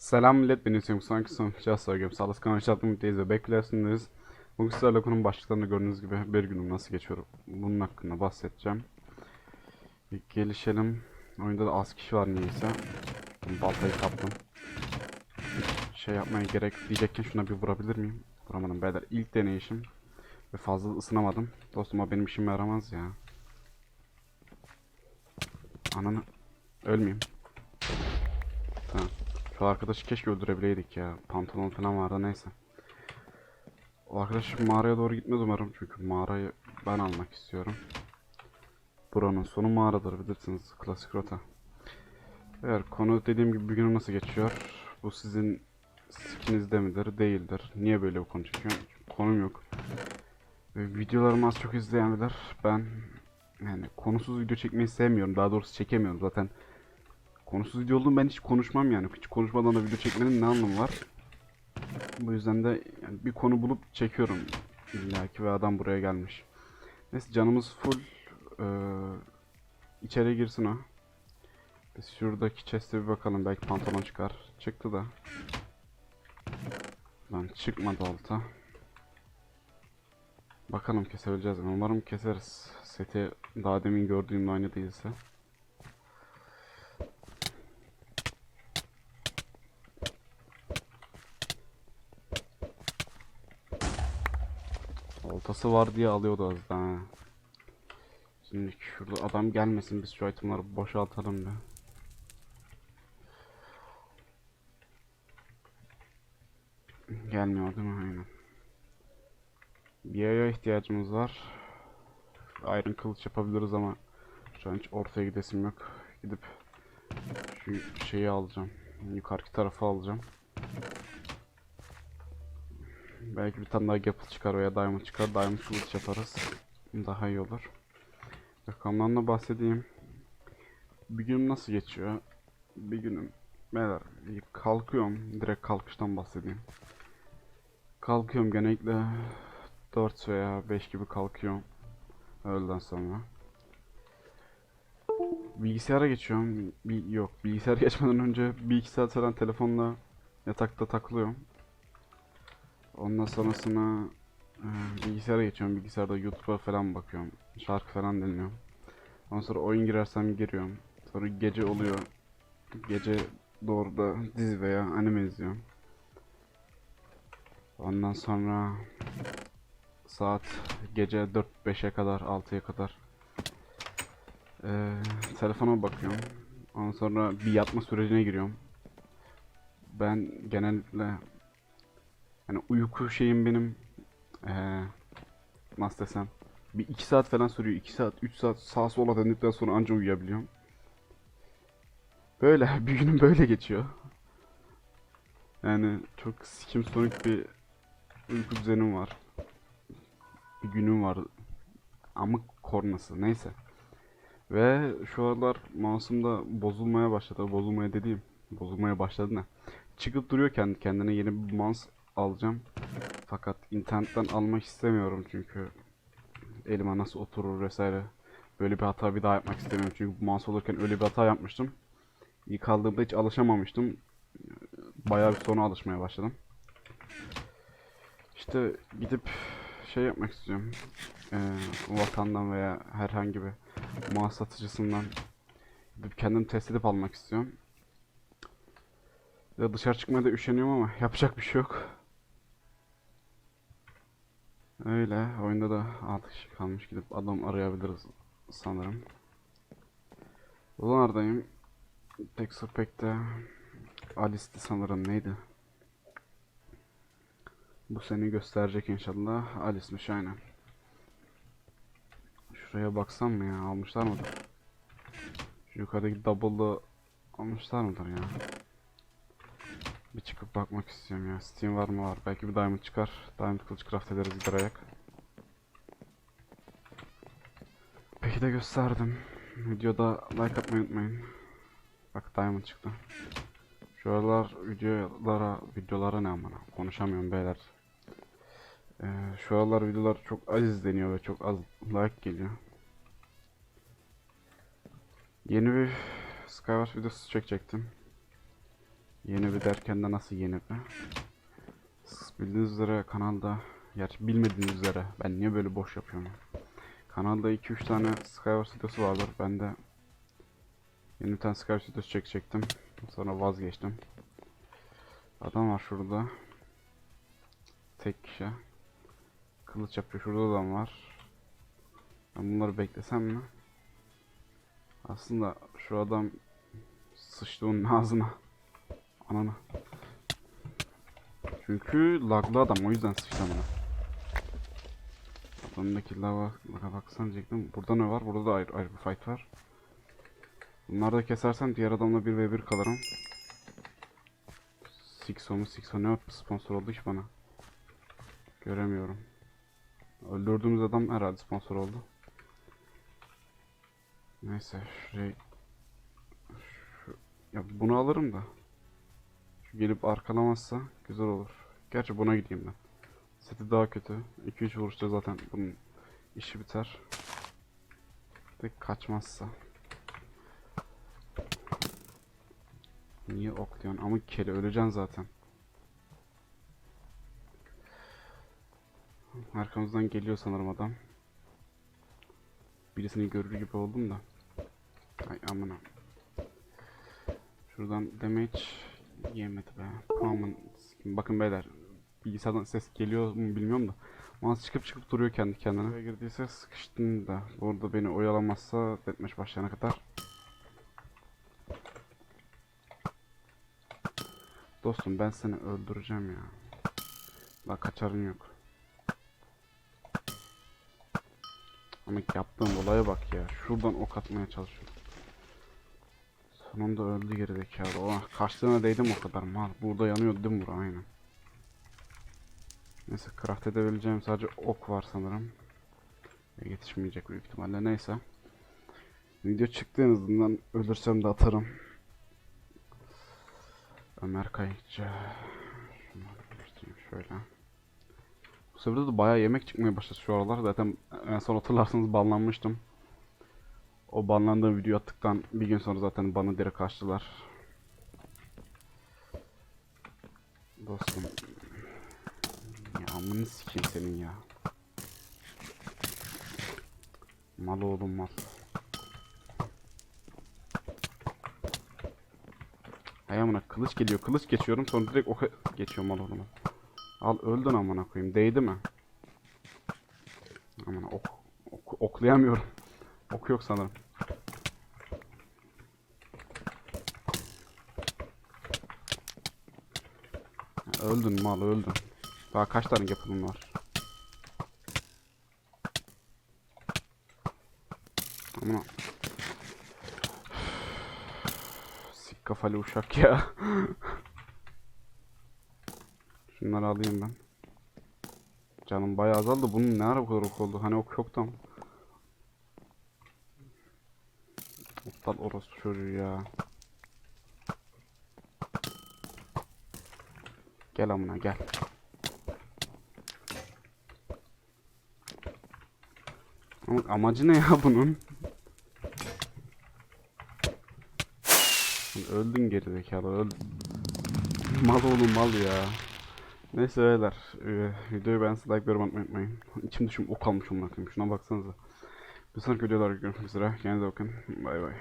Selam millet ben Hüseyin Sanki son Just Game Salas kanalı çatımıntayız ve Backplayer'sındayız. Bugün sizlerle konunun başlıklarında gördüğünüz gibi bir günüm nasıl geçiyor bunun hakkında bahsedeceğim. Bir gelişelim. Oyunda da az kişi var niyeyse. Baltayı kaptım. Şey yapmaya gerek diyecekken şuna bir vurabilir miyim? Vuramadım beyler. İlk deneyişim. Ve fazla ısınamadım. Dostum o benim işime yaramaz ya. Ananı ölmeyeyim. Tamam. Şu arkadaşı keşke öldürebileydik ya. Pantolon falan vardı neyse. O arkadaş mağaraya doğru gitmez umarım. Çünkü mağarayı ben almak istiyorum. Buranın sonu mağaradır bilirsiniz. Klasik rota. Eğer konu dediğim gibi bir günüm nasıl geçiyor? Bu sizin sikinizde midir? Değildir. Niye böyle bir konu çekiyorum? Çünkü konum yok. Ve videolarımı az çok izleyen bilir. Ben yani konusuz video çekmeyi sevmiyorum. Daha doğrusu çekemiyorum. Zaten Konusuz video olduğum ben hiç konuşmam yani. Hiç konuşmadan da video çekmenin ne anlamı var? Bu yüzden de yani bir konu bulup çekiyorum. İlla ki ve adam buraya gelmiş. Neyse canımız full. Ee, içeri girsin o. Biz şuradaki chest'e bir bakalım. Belki pantolon çıkar. Çıktı da. Lan çıkmadı olta. Bakalım kesebileceğiz mi? Umarım keseriz. Seti daha demin gördüğümle aynı değilse. Oltası var diye alıyordu az daha. ha. Şimdi şurada adam gelmesin biz şu itemları boşaltalım bir. Gelmiyor değil mi? Aynen. Bir yaya ihtiyacımız var. Iron kılıç yapabiliriz ama şu an hiç ortaya gidesim yok. Gidip şu şeyi alacağım. Yukarıki tarafı alacağım. Belki bir tane daha Gapple çıkar veya Diamond çıkar. Diamond kılıç yaparız. Daha iyi olur. Rakamlarına bahsedeyim. Bir günüm nasıl geçiyor? Bir günüm. Beyler kalkıyorum. Direkt kalkıştan bahsedeyim. Kalkıyorum genellikle 4 veya 5 gibi kalkıyorum. Öğleden sonra. Bilgisayara geçiyorum. Bir, yok bilgisayara geçmeden önce bir iki saat falan telefonla yatakta takılıyorum. Ondan sonrasına e, bilgisayara geçiyorum. Bilgisayarda YouTube'a falan bakıyorum. Şarkı falan dinliyorum. Ondan sonra oyun girersem giriyorum. Sonra gece oluyor. Gece doğru da dizi veya anime izliyorum. Ondan sonra saat gece 4-5'e kadar 6'ya kadar e, telefona bakıyorum. Ondan sonra bir yatma sürecine giriyorum. Ben genellikle Hani uyku şeyim benim ee, nasıl desem bir iki saat falan sürüyor. 2 saat, 3 saat sağa sola döndükten sonra anca uyuyabiliyorum. Böyle bir günüm böyle geçiyor. Yani çok sikim sonik bir uyku düzenim var. Bir günüm var. Amık kornası neyse. Ve şu aralar mouse'um bozulmaya başladı. Bozulmaya dediğim bozulmaya başladı ne? Çıkıp duruyor kendi kendine yeni bir mouse alacağım. Fakat internetten almak istemiyorum çünkü elime nasıl oturur vesaire. Böyle bir hata bir daha yapmak istemiyorum çünkü bu mouse olurken öyle bir hata yapmıştım. İlk aldığımda hiç alışamamıştım. Bayağı bir sonra alışmaya başladım. İşte gidip şey yapmak istiyorum. Ee, vatandan veya herhangi bir mouse satıcısından gidip kendim test edip almak istiyorum. Ya dışarı çıkmaya da üşeniyorum ama yapacak bir şey yok. Öyle. Oyunda da 6 kişi kalmış. Gidip adam arayabiliriz sanırım. Buralardayım. Texas Pack'te Alice'ti sanırım. Neydi? Bu seni gösterecek inşallah. Alice'miş aynen. Şuraya baksam mı ya? Almışlar mıdır? Şu yukarıdaki double'ı almışlar mıdır ya? Bir çıkıp bakmak istiyorum ya. Steam var mı var? Belki bir diamond çıkar. Diamond kılıç craft ederiz gider ayak. Peki de gösterdim. Videoda like atmayı unutmayın. Bak diamond çıktı. Şu aralar videolara videolara ne amına konuşamıyorum beyler. Ee, şu aralar videolar çok az izleniyor ve çok az like geliyor. Yeni bir Skyward videosu çekecektim. Yeni bir derken de nasıl yeni bir? Bildiğiniz üzere kanalda, gerçi bilmediğiniz üzere ben niye böyle boş yapıyorum? Kanalda 2-3 tane Skywars videosu vardır. Ben de yeni bir tane Skywars videosu çekecektim. Sonra vazgeçtim. Adam var şurada. Tek kişi. Kılıç yapıyor. Şurada adam var. Ben bunları beklesem mi? Aslında şu adam sıçtı onun ağzına. Ananı. Çünkü laglı adam o yüzden sıçtı bana. Adamdaki lava, lava baksan diyecektim. Burada ne var? Burada da ayrı, ayrı bir fight var. Bunları da kesersem diğer adamla 1v1 kalırım. Sixo mu? Sixo ne sponsor oldu ki bana? Göremiyorum. Öldürdüğümüz adam herhalde sponsor oldu. Neyse şuraya şu, ya bunu alırım da gelip arkalamazsa güzel olur. Gerçi buna gideyim ben. Seti daha kötü. 2-3 vuruşta zaten bunun işi biter. De kaçmazsa. Niye okluyorsun? Ama kele öleceksin zaten. Arkamızdan geliyor sanırım adam. Birisini görür gibi oldum da. Ay amına. Şuradan damage yemedi be. Common. Bakın beyler. Bilgisayardan ses geliyor mu bilmiyorum da. Mouse çıkıp çıkıp duruyor kendi kendine. Buraya girdiyse sıkıştın da. Orada beni oyalamazsa deathmatch başlayana kadar. Dostum ben seni öldüreceğim ya. Daha kaçarın yok. Ama yaptığım olaya bak ya. Şuradan ok atmaya çalışıyorum. Sonunda öldü gerideki Oh, kaçtığına değdim o kadar mal. Burada yanıyor değil mi bura? Aynen. Neyse craft edebileceğim sadece ok var sanırım. Yetişmeyecek büyük ihtimalle. Neyse. Video çıktı en azından. Ölürsem de atarım. Ömer Kayıkçı. Şöyle. Bu sefer de bayağı yemek çıkmaya başladı şu aralar. Zaten en son hatırlarsanız banlanmıştım. O banlandığım video attıktan bir gün sonra zaten bana direkt açtılar. Dostum. Ya amını sikeyim senin ya. Mal oğlum mal. Hay amına kılıç geliyor. Kılıç geçiyorum sonra direkt oka geçiyor mal oğlum. Al öldün amına koyayım. Değdi mi? Amına ok, ok oklayamıyorum. Ok yok sanırım. Öldün mal öldün. Daha kaç tane yapılım var? Amına. Sik kafalı uşak ya. Şunları alayım ben. Canım bayağı azaldı. Bunun ne ara bu kadar ok oldu? Hani ok yoktu ama. Aptal orospu çocuğu ya. Gel amına gel. Ama amacı ne ya bunun? Öldün gerizekalı öldün. Mal oğlum mal ya. Neyse beyler. E, videoyu beğense like yorum atmayı unutmayın. İçim dışım ok almışım bakayım. Şuna baksanıza. Bir sonraki videolarda görüşmek üzere. Kendinize bakın. Bay bay.